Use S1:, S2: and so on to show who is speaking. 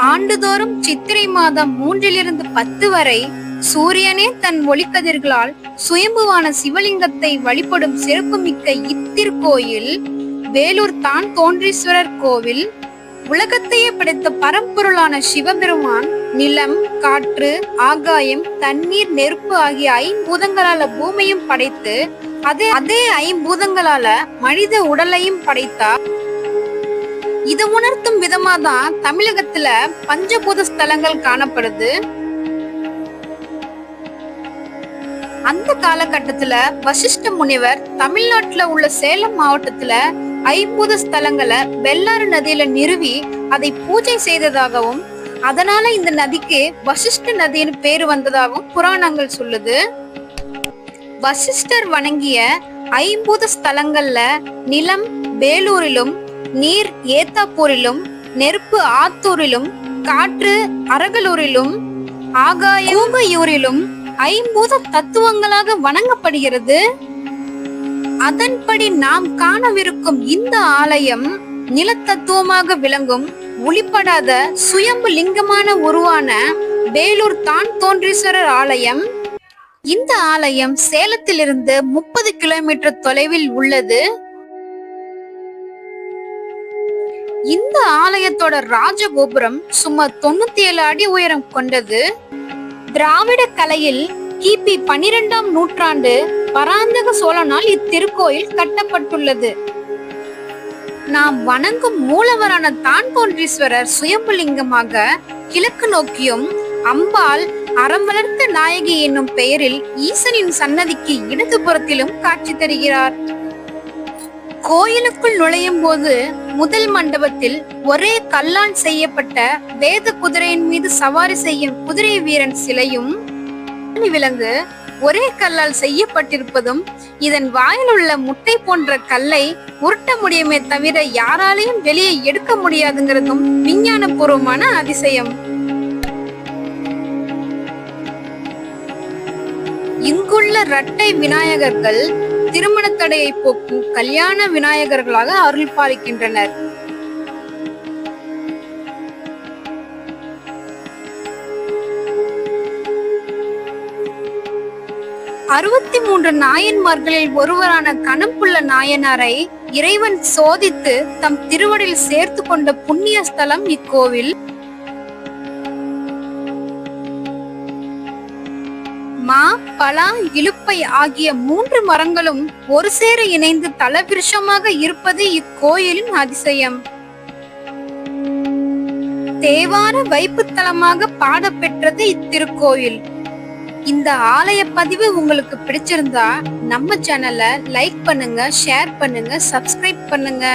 S1: ஆண்டுதோறும் சித்திரை மாதம் மூன்றிலிருந்து பத்து வரை சூரியனே தன் ஒளிக்கதிர்களால் சுயம்புவான சிவலிங்கத்தை வழிபடும் சிறப்புமிக்க இத்திருக்கோயில் வேலூர் தான் தோன்றீஸ்வரர் கோவில். உலகத்தையே படைத்த பரம்பொருளான சிவபெருமான் நிலம் காற்று ஆகாயம் தண்ணீர் நெருப்பு ஆகிய ஐம்பூதங்களால பூமியும் படைத்து அதே அதே ஐம்பூதங்களால மனித உடலையும் படைத்தார். இதை உணர்த்தும் விதமா தான் தமிழகத்துல பஞ்சபூத ஸ்தலங்கள் காணப்படுது. அந்த காலகட்டத்துல வசிஷ்ட முனிவர் தமிழ்நாட்டுல உள்ள சேலம் மாவட்டத்துல ஐம்பூத ஸ்தலங்களை வெள்ளாறு நதியில நிறுவி அதை பூஜை செய்ததாகவும் அதனால இந்த நதிக்கு வசிஷ்ட நதின்னு பேரு வந்ததாகவும் புராணங்கள் சொல்லுது. வசிஷ்டர் வணங்கிய ஐம்பூத ஸ்தலங்கள்ல நிலம் வேலூரிலும் நீர் ஏத்தாப்பூரிலும் நெருப்பு ஆத்தூரிலும் காற்று அரகலூரிலும் ஆகாயம் ஐம்பூத தத்துவங்களாக வணங்கப்படுகிறது. அதன்படி நாம் காணவிருக்கும் இந்த ஆலயம் நிலத்தத்துவமாக விளங்கும் ஒளிப்படாத சுயம்பு லிங்கமான உருவான வேலூர் தான் தோன்றீஸ்வரர் ஆலயம். இந்த ஆலயம் சேலத்திலிருந்து முப்பது கிலோமீட்டர் தொலைவில் உள்ளது. இந்த ஆலயத்தோட ராஜகோபுரம் சுமார் தொண்ணூத்தி ஏழு அடி உயரம் கொண்டது. திராவிட கலையில் கிபி பனிரெண்டாம் நூற்றாண்டு பராந்தக சோழனால் இத்திருக்கோயில் கட்டப்பட்டுள்ளது. நாம் வணங்கும் மூலவரான தான்கோன்றீஸ்வரர் சுயம்புலிங்கமாக கிழக்கு நோக்கியும் அம்பாள் அறம் வளர்த்த நாயகி என்னும் பெயரில் ஈசனின் சன்னதிக்கு இடதுபுறத்திலும் காட்சி தருகிறார். கோயிலுக்குள் நுழையும் போது முதல் மண்டபத்தில் ஒரே கல்லால் செய்யப்பட்ட வேத குதிரையின் மீது சவாரி செய்யும் குதிரை வீரன் சிலையும் விலங்கு ஒரே கல்லால் செய்யப்பட்டிருப்பதும் இதன் வாயில் உள்ள முட்டை போன்ற கல்லை உருட்ட முடியுமே தவிர யாராலையும் வெளியே எடுக்க முடியாதுங்கிறதும் விஞ்ஞான பூர்வமான அதிசயம். இங்குள்ள இரட்டை விநாயகர்கள் திருமண தடையை போக்கும் கல்யாண விநாயகர்களாக அருள் பாலிக்கின்றனர். அறுபத்தி மூன்று நாயன்மார்களில் ஒருவரான கணம்புள்ள நாயனாரை இறைவன் சோதித்து தம் திருவடியில் சேர்த்து கொண்ட புண்ணிய ஸ்தலம் இக்கோவில். மா பலா இலுப்பை ஆகிய மூன்று மரங்களும் ஒரு சேர இணைந்து தலவிருஷமாக இருப்பது இக்கோயிலின் அதிசயம். தேவார வைப்புத்தலமாக பாடப்பெற்றது இத்திருக்கோயில் இந்த ஆலய பதிவு உங்களுக்கு பிடிச்சிருந்தா நம்ம சேனலை லைக் பண்ணுங்க ஷேர் பண்ணுங்க சப்ஸ்கிரைப் பண்ணுங்க.